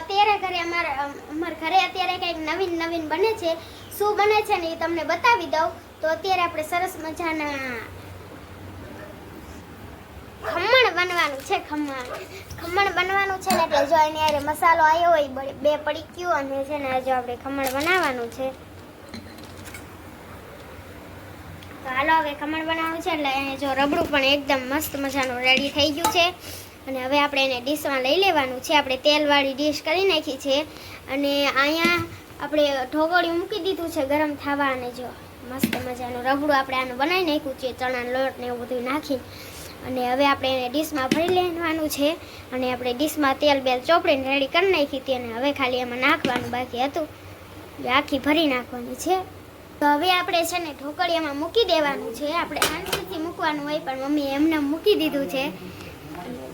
અત્યારે ઘરે અમારા અમારા ઘરે અત્યારે કંઈક નવીન નવીન બને છે, શું બને છે ને એ તમને બતાવી દઉં. તો અત્યારે આપણે સરસ મજાના ખમણ બનવાનું છે, ખમણ. ખમણ બનવાનું છે ને એટલે જો એની હારે મસાલો આવ્યો હોય બે પડી ગયો અને છે ને જો આપણે ખમણ બનાવવાનું છે. તો હાલો હવે ખમણ બનાવવાનું છે એટલે જો રબડું પણ એકદમ મસ્ત મજાનું રેડી થઈ ગયું છે. અને હવે આપણે એને ડીશમાં લઈ લેવાનું છે. આપણે તેલવાળી ડીશ કરી નાખી છે. અને અહીંયા આપણે ઢોકળિયું મૂકી દીધું છે ગરમ થવા અને જો મસ્ત મજાનું રબડું આપણે આનું બનાવી નાખ્યું છે, ચણાનો લોટ ને એવું બધું નાખી. અને હવે આપણે એને ડીશમાં ભરી લેવાનું છે. અને આપણે ડીશમાં તેલ બેલ ચોપડીને રેડી કરી નાખી હતી અને હવે ખાલી એમાં નાખવાનું બાકી હતું. આખી ભરી નાખવાની છે. તો હવે આપણે છે ને ઢોકળીયામાં મૂકી દેવાનું છે. આપણે શાંતિથી મૂકવાનું હોય પણ મમ્મી એમને મૂકી દીધું છે.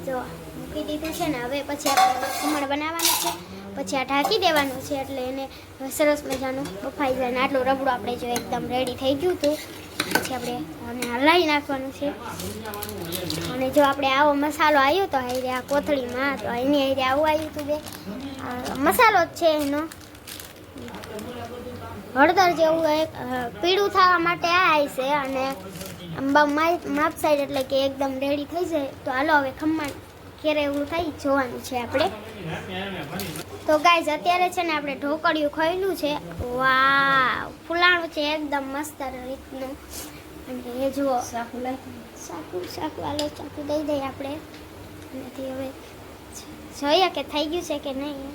જો, મૂકી દીધું છે ને, હવે પછી આપણે ખમણ બનાવવાનું છે. પછી આ ઢાંકી દેવાનું છે, એટલે એને સરસ મજાનું બફાઈ જાય ને આટલું રબડું આપણે જો એકદમ રેડી થઈ ગયું હતું. પછી આપણે આને હલાવી નાખવાનું છે. અને જો આપણે આવો મસાલો આવ્યો તો હારે આ કોથળીમાં, તો એની હારે આવું આવ્યું હતું બે. મસાલો જ છે એનો. હળદર જેવું એક પીળું થવા માટે આ છે અને આમ બા માપ સાઈડ એટલે કે એકદમ રેડી થઈ જાય. તો હાલો હવે ખમણ ક્યારે એવું થાય જોવાનું છે આપણે. તો ગાઈઝ અત્યારે છે ને આપણે ઢોકળિયું ખોયલું છે. વાહ ફૂલાણું છે એકદમ મસ્ત રીતનું. અને એ જુઓ. સાકુ સાકુ હાલો ચાકુ દઈ દઈએ આપણે. એનાથી હવે જોઈએ કે થઈ ગયું છે કે નહીં.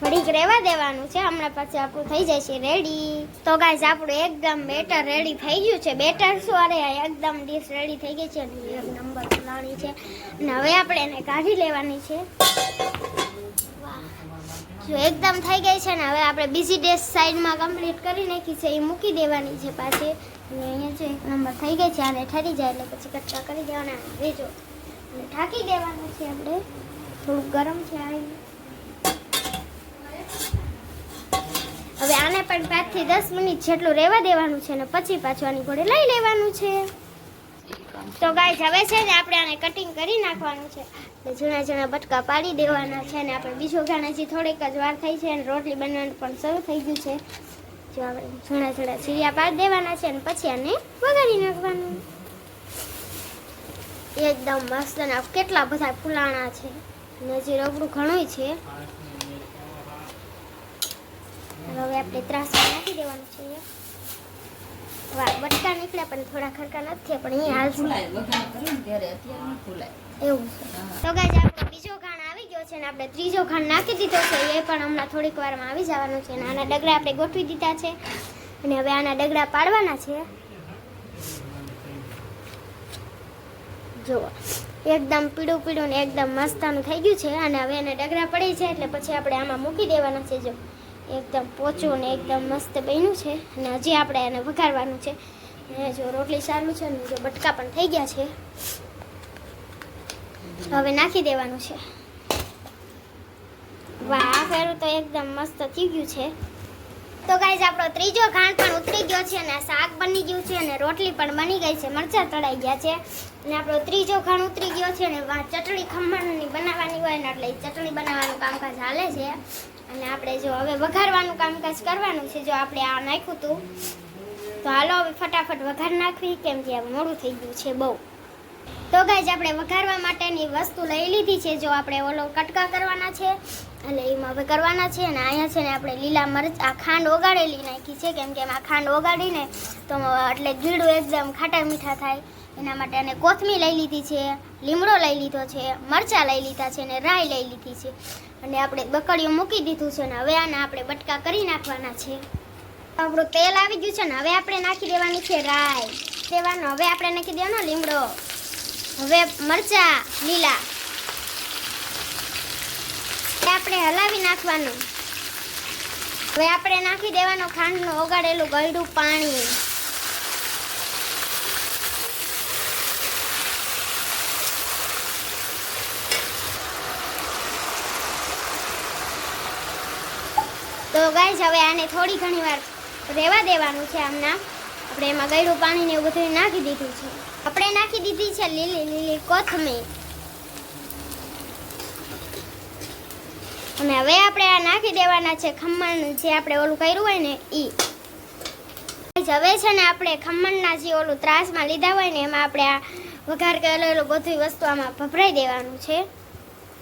ઘડીક રહેવા દેવાનું છે. હમણાં પછી આપણું થઈ જાય છે રેડી તો ગાઈઝ આપણું એકદમ બેટર રેડી થઈ ગયું છે. બેટર શું? અરે એકદમ ડીશ રેડી થઈ ગઈ છે. એક નંબર ફલાણી છે. અને હવે આપણે એને કાઢી લેવાની છે. જો એકદમ થઈ ગઈ છે ને, હવે આપણે બીજી ડીશ સાઈડમાં કમ્પ્લીટ કરી નાખી છે. એ મૂકી દેવાની છે પાછી. અને અહીંયા જો એક નંબર થઈ ગઈ છે. આને ઠરી જાય એટલે પછી કટકા કરી દેવાના. હવે અને ઢાંકી દેવાનું છે આપણે. થોડુંક ગરમ છે આ હવે આને પણ પાંચથી દસ મિનિટ જેટલું રહેવા દેવાનું છે અને પછી પાછું આની ઘોડે લઈ લેવાનું છે. તો ગાય હવે છે ને આપણે આને કટિંગ કરી નાખવાનું છે. જૂના ઝીણા બટકા પાડી દેવાના છે ને આપણે બીજો ઘાણ હજી થોડીક જ વાર થઈ છે અને રોટલી બનવાનું પણ શરૂ થઈ ગયું છે. જો આપણે જૂના જૂના ચીરિયા પાડી દેવાના છે અને પછી આને વગાડી નાખવાનું. એકદમ મસ્ત અને કેટલા બધા ફૂલાણા છે. અને હજી રબડું ઘણું છે. આપણે ત્રાસમાં નાખી દેવાનું છે વાહ બટકા નીકળ્યા પણ થોડા ખરકા નથી થયા પણ એ હાલ ફૂલાય એવું છે. તો ગાઈઝ આપણો બીજો ઘાણ આવી ગયો છે ને આપણે ત્રીજો ઘાણ નાખી દીધો છે એ પણ હમણાં થોડીક વારમાં આવી જવાનું છે અને આના ડગડા આપણે ગોઠવી દીધા છે. અને હવે આના ડગડા પાડવાના છે. જુઓ એકદમ પીળું પીળું ને એકદમ મસ્તાનું થઈ ગયું છે અને હવે એને ડગરા પડી છે એટલે પછી આપણે આમાં મૂકી દેવાના છે જો. એકદમ પોચું ને એકદમ મસ્ત બન્યું છે. અને હજી આપણે એને વઘારવાનું છે. ને જો રોટલી સારું છે ને જો બટકા પણ થઈ ગયા છે. હવે નાખી દેવાનું છે. વાહ ફેરું તો એકદમ મસ્ત થઈ ગયું છે. તો ગાઈઝ આપણો ત્રીજો ઘાણ પણ ઉતરી ગયો છે અને શાક બની ગયું છે અને રોટલી પણ બની ગઈ છે. મરચાં તળાઈ ગયા છે. અને આપણો ત્રીજો ઘાણ ઉતરી ગયો છે અને ચટણી ખમણની બનાવવાની હોય ને એટલે ચટણી બનાવવાનું કામકાજ હાલે છે. અને આપણે જો હવે વઘારવાનું કામકાજ કરવાનું છે, જો આપણે આ નાખ્યું હતું તો હાલો હવે ફટાફટ વઘાર નાખવી, કેમ કે હવે મોડું થઈ ગયું છે બહુ. તો ગાઈઝ આપણે વઘારવા માટેની વસ્તુ લઈ લીધી છે, જો આપણે ઓલો કટકા કરવાના છે એટલે એમાં હવે કરવાના છે, અને અહીંયા છે ને આપણે લીલા મરચ, આ ખાંડ ઓગાળેલી નાખી છે, કેમ કે એમાં ખાંડ ઓગાળીને તો એટલે ગીડું એકદમ ખાટા મીઠા થાય. એના માટે અને કોથમી લઈ લીધી છે, લીમડો લઈ લીધો છે, મરચાં લઈ લીધા છે અને રાઈ લઈ લીધી છે. અને આપણે બકડીયું મૂકી દીધું છે ને હવે આના આપણે બટકા કરી નાખવાના છે. આપણું તેલ આવી ગયું છે ને, હવે આપણે નાખી દેવાની છે રાઈ. દેવાનો, હવે આપણે નાખી દેવાનો લીમડો. હવે મરચાં, લીલા. આપણે હલાવી નાખવાનું. હવે આપણે નાખી દેવાનું ખાંડનું ઓગાળેલું ગળ્યું પાણી તો ગાઈઝ હવે આને થોડી ઘણી વાર રહેવા દેવાનું છે આમના આપણે એમાં ગળ્યું પાણી ને એવું બધું નાખી દીધું છે. આપણે નાખી દીધી છે લીલી લીલી કોથમીર. અને હવે આપણે આ નાખી દેવાના છે ખમણ જે આપણે ઓલું કર્યું હોય ને એ હવે છે ને આપણે ખમણના જે ઓલું ત્રાસમાં લીધા હોય ને એમાં આપણે આ વઘાર કરેલું બધી વસ્તુ આમાં ભભરાઈ દેવાનું છે.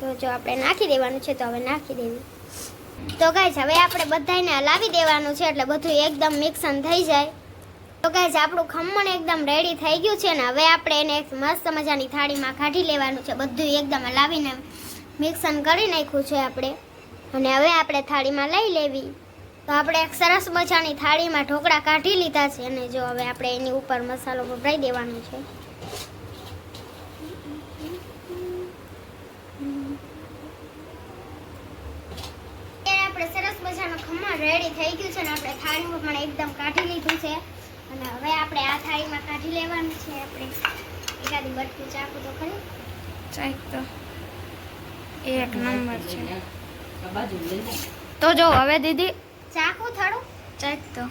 તો જો આપણે નાખી દેવાનું છે તો હવે નાખી દેવી. તો ગાઈસ હવે આપણે બધાને હલાવી દેવાનું છે એટલે બધું એકદમ મિક્સન થઈ જાય. તો ગાઈસ આપણું ખમણ એકદમ રેડી થઈ ગયું છે ને હવે આપણે એને એક મસ્ત મજાની થાળીમાં કાઢી લેવાનું છે. બધું એકદમ લાવીને મિક્સન કરી નાખ્યું છે આપણે. અને હવે આપણે થાળીમાં લઈ લેવી. તો આપણે એક સરસ મજાની થાળીમાં ઢોકળા કાઢી લીધા છે અને જો હવે આપણે એની ઉપર મસાલો ભભરાઈ દેવાનો છે અત્યારે આપણે સરસ મજાનું ખમણ થઈ ગયું છે અને આપણે થાળીમાં પણ એકદમ કાઢી લીધું છે. અને હવે આપણે આ થાળીમાં કાઢી લેવાનું છે. આપણે એકાદી બટકું ચાકું તો ખરી. ચાક તો એક નંબર છે. તો જો હવે દીદી ચાકુ થોડું ચાક તો.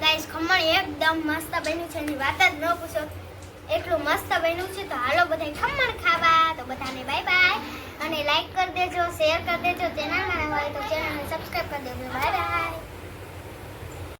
ગાઈસ ખમણ એકદમ મસ્ત બન્યું છે. એની વાત જ ન પૂછો. એટલું મસ્ત બન્યું છે. તો હાલો બધા ખમણ ખાવા. તો બધાને બાય બાય અને લાઈક કરી દેજો શેર કરી દેજો. ચેનલ ના હોય તો ચેનલને સબસ્ક્રાઈબ કરી દેજો. Bye bye